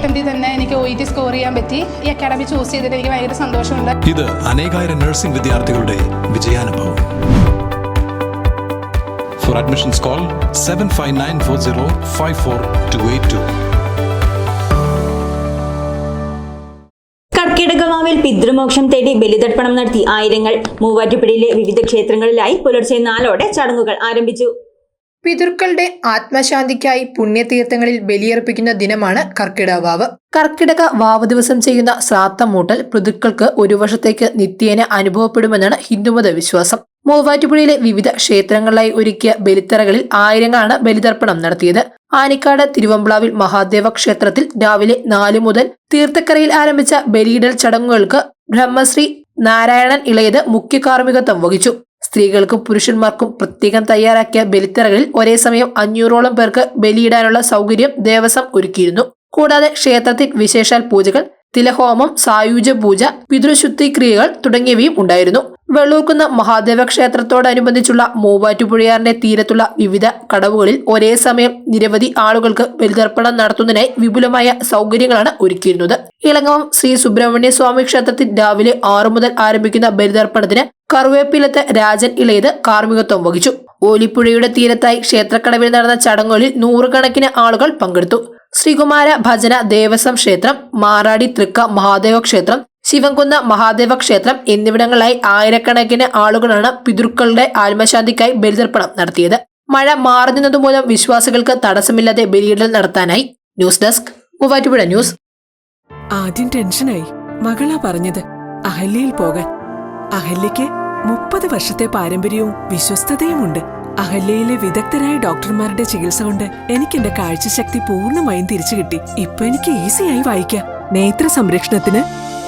അറ്റംപ്റ്റിൽ തന്നെ എനിക്ക് O E T score ചെയ്യാൻ പറ്റി. ഈ അക്കാഡമി ചൂസ് ചെയ്തിട്ട് എനിക്ക് ഭയങ്കര സന്തോഷമുണ്ട്. ഇത് അനേകായിരം നഴ്സിംഗ് വിദ്യാർത്ഥികളുടെ വിജയാനുഭവം. For admissions call seven five nine four zero five four two eight two പിതൃമോക്ഷം തേടി ബലിതർപ്പണം നടത്തി ആയിരങ്ങൾ. മൂവാറ്റുപുഴയിലെ വിവിധ ക്ഷേത്രങ്ങളിലായി പുലർച്ചെ നാലോടെ ചടങ്ങുകൾ ആരംഭിച്ചു. പിതൃക്കളുടെ ആത്മശാന്തിക്കായി പുണ്യതീർത്ഥങ്ങളിൽ ബലിയർപ്പിക്കുന്ന ദിനമാണ് കർക്കിടക വാവ്. കർക്കിടക വാവ് ദിവസം ചെയ്യുന്ന ശ്രാത്തം മൂട്ടൽ പിതൃക്കൾക്ക് ഒരു വർഷത്തേക്ക് നിത്യേന അനുഭവപ്പെടുമെന്നാണ് ഹിന്ദുമത വിശ്വാസം. മൂവാറ്റുപുഴയിലെ വിവിധ ക്ഷേത്രങ്ങളിലായി ഒരുക്കിയ ബലിത്തറകളിൽ ആയിരങ്ങളാണ് ബലിതർപ്പണം നടത്തിയത്. ആനിക്കാട് തിരുവമ്പ്ലാവിൽ മഹാദേവ ക്ഷേത്രത്തിൽ രാവിലെ നാലു മുതൽ തീർത്ഥക്കരയിൽ ആരംഭിച്ച ബലിയിടൽ ചടങ്ങുകൾക്ക് ബ്രഹ്മശ്രീ നാരായണൻ ഇളയത് മുഖ്യ കാർമ്മികത്വം വഹിച്ചു. സ്ത്രീകൾക്കും പുരുഷന്മാർക്കും പ്രത്യേകം തയ്യാറാക്കിയ ബലിത്തറകളിൽ ഒരേ സമയം അഞ്ഞൂറോളം പേർക്ക് ബലിയിടാനുള്ള സൗകര്യം ദേവസ്വം ഒരുക്കിയിരുന്നു. കൂടാതെ ക്ഷേത്രത്തിൽ വിശേഷാൽ പൂജകൾ തിലഹോമം സായുജ പൂജ പിതൃശുദ്ധി ക്രിയകൾ തുടങ്ങിയവയും ഉണ്ടായിരുന്നു. വെള്ളൂർക്കുന്ന മഹാദേവ ക്ഷേത്രത്തോടനുബന്ധിച്ചുള്ള മൂവാറ്റുപുഴയാറിന്റെ തീരത്തുള്ള വിവിധ കടവുകളിൽ ഒരേ സമയം നിരവധി ആളുകൾക്ക് ബലിതർപ്പണം നടത്തുന്നതിനായി വിപുലമായ സൗകര്യങ്ങളാണ് ഒരുക്കിയിരുന്നത്. ഇളങ്ങവം ശ്രീ സുബ്രഹ്മണ്യ സ്വാമി ക്ഷേത്രത്തിൽ രാവിലെ ആറു മുതൽ ആരംഭിക്കുന്ന ബലിതർപ്പണത്തിന് കറുവേപ്പിലത്ത് രാജൻ ഇളയത് കാർമ്മികത്വം വഹിച്ചു. ഓലിപ്പുഴയുടെ തീരത്തായി ക്ഷേത്രക്കടവിൽ നടന്ന ചടങ്ങുകളിൽ നൂറുകണക്കിന് ആളുകൾ പങ്കെടുത്തു. ശ്രീകുമാര ഭജന ദേവസ്വം ക്ഷേത്രം മാറാടി തൃക്ക മഹാദേവ ക്ഷേത്രം ശിവൻകുന്ന മഹാദേവ ക്ഷേത്രം എന്നിവിടങ്ങളിലായി ആയിരക്കണക്കിന് ആളുകളാണ് പിതൃക്കളുടെ ആത്മശാന്തിക്കായി ബലിതർപ്പണം നടത്തിയത്. മഴ മാറുന്നതുമൂലം വിശ്വാസികൾക്ക് തടസ്സമില്ലാതെ ബലിയിടൽ നടത്താനായി. News desk Muvattupuzha news. ആദ്യം ടെൻഷനായി. മകളാ പറഞ്ഞത് അഹല്യയിൽ പോകാൻ. അഹല്യയ്ക്ക് മുപ്പത് വർഷത്തെ പാരമ്പര്യവും വിശ്വസ്തതയുമുണ്ട്. അഹല്യയിലെ വിദഗ്ധരായ ഡോക്ടർമാരുടെ ചികിത്സ കൊണ്ട് എനിക്ക് എന്റെ കാഴ്ചശക്തി പൂർണമായും തിരിച്ചു കിട്ടി ഇപ്പൊ എനിക്ക് ഈസിയായി വായിക്കാം. നേത്ര സംരക്ഷണത്തിന്